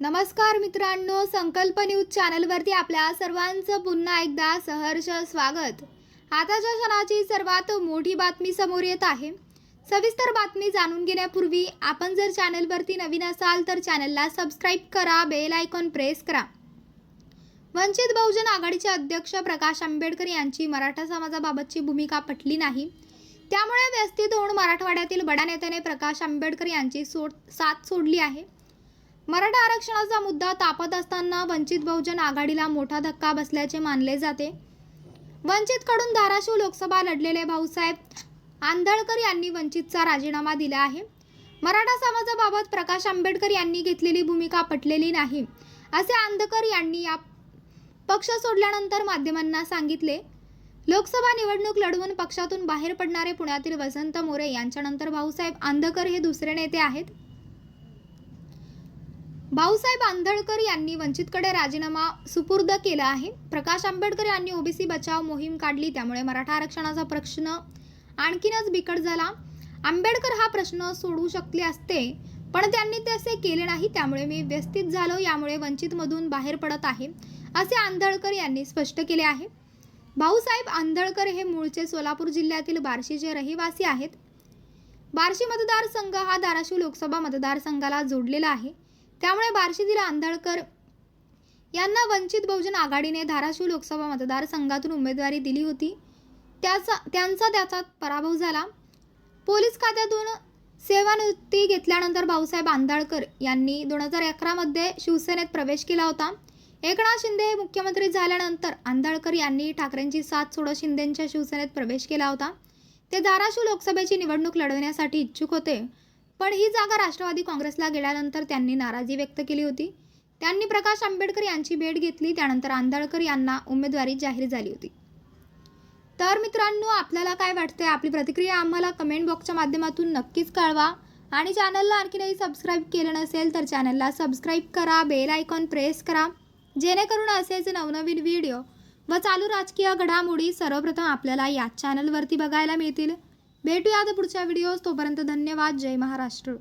नमस्कार मित्रांनो संकल्प न्यूज चॅनलवरती आपल्या सर्वांचं पुन्हा एकदा सहर्ष स्वागत. आताच्या क्षणाची सर्वात मोठी बातमी समोर येत आहे. सविस्तर बातमी जाणून घेण्यापूर्वी आपण जर चॅनलवरती नवीन असाल तर चॅनलला सबस्क्राईब करा बेल आयकॉन प्रेस करा. वंचित बहुजन आघाडीचे अध्यक्ष प्रकाश आंबेडकर यांची मराठा समाजाबाबतची भूमिका पटली नाही. त्यामुळे व्यस्तीत होऊन मराठवाड्यातील बड्या नेत्याने प्रकाश आंबेडकर यांची सोड साथ सोडली आहे. मराठा आरक्षणाचा मुद्दा तापत असताना वंचित बहुजन आघाडीला मोठा धक्का बसल्याचे मानले जाते. वंचितकडून धाराशिव लोकसभा लढलेले भाऊसाहेब आंधळकर यांनी वंचितचा राजीनामा दिला आहे. मराठा समाजाबाबत प्रकाश आंबेडकर यांनी घेतलेली भूमिका पटलेली नाही असे आंधकर यांनी या पक्ष सोडल्यानंतर माध्यमांना सांगितले. लोकसभा निवडणूक लढवून पक्षातून बाहेर पडणारे पुण्यातील वसंत मोरे यांच्यानंतर भाऊसाहेब आंधकर हे दुसरे नेते आहेत. भाऊसाहेब आंधळकर यांनी वंचितकडे राजीनामा सुपूर्द केला आहे. प्रकाश आंबेडकर यांनी ओबीसी बचाव मोहीम काढली त्यामुळे मराठा आरक्षणाचा प्रश्न आणखीनच बिकट झाला. आंबेडकर हा प्रश्न सोडवू शकले असते पण त्यांनी तसे केले नाही त्यामुळे मी व्यस्तित झालो यामुळे वंचितमधून बाहेर पडत आहे असे आंधळकर यांनी स्पष्ट केले आहे. भाऊसाहेब आंधळकर हे मूळचे सोलापूर जिल्ह्यातील बार्शीचे रहिवासी आहेत. बार्शी मतदारसंघ हा धाराशिव लोकसभा मतदारसंघाला जोडलेला आहे. त्यामुळे बार्शीतील आंधळकर यांना वंचित बहुजन आघाडीने धाराशिव लोकसभा मतदारसंघातून उमेदवारी दिली होती. त्याचा त्यांचा त्याचा पराभव झाला. पोलीस खात्यातून सेवानिवृत्ती घेतल्यानंतर भाऊसाहेब आंधळकर यांनी दोन हजार अकरामध्ये शिवसेनेत प्रवेश केला होता. एकनाथ शिंदे हे मुख्यमंत्री झाल्यानंतर आंधळकर यांनी ठाकरेंची साथ सोडत शिंदेंच्या शिवसेनेत प्रवेश केला होता. ते धाराशिव लोकसभेची निवडणूक लढवण्यासाठी इच्छुक होते. पण ही जागा राष्ट्रवादी काँग्रेसला गेल्यानंतर त्यांनी नाराजी व्यक्त केली होती. त्यांनी प्रकाश आंबेडकर यांची भेट घेतली त्यानंतर आंधळकर यांना उमेदवारी जाहीर झाली होती. तर मित्रांनो आपल्याला काय वाटतंय? आपली प्रतिक्रिया आम्हाला कमेंट बॉक्सच्या माध्यमातून नक्कीच कळवा. आणि चॅनलला आणखीनही सबस्क्राईब केलं नसेल तर चॅनलला सबस्क्राईब करा बेल आयकॉन प्रेस करा. जेणेकरून असेच नवनवीन व्हिडिओ व चालू राजकीय घडामोडी सर्वप्रथम आपल्याला याच चॅनलवरती बघायला मिळतील. भेटूया आता पुढच्या व्हिडिओज तोपर्यंत धन्यवाद. जय महाराष्ट्र.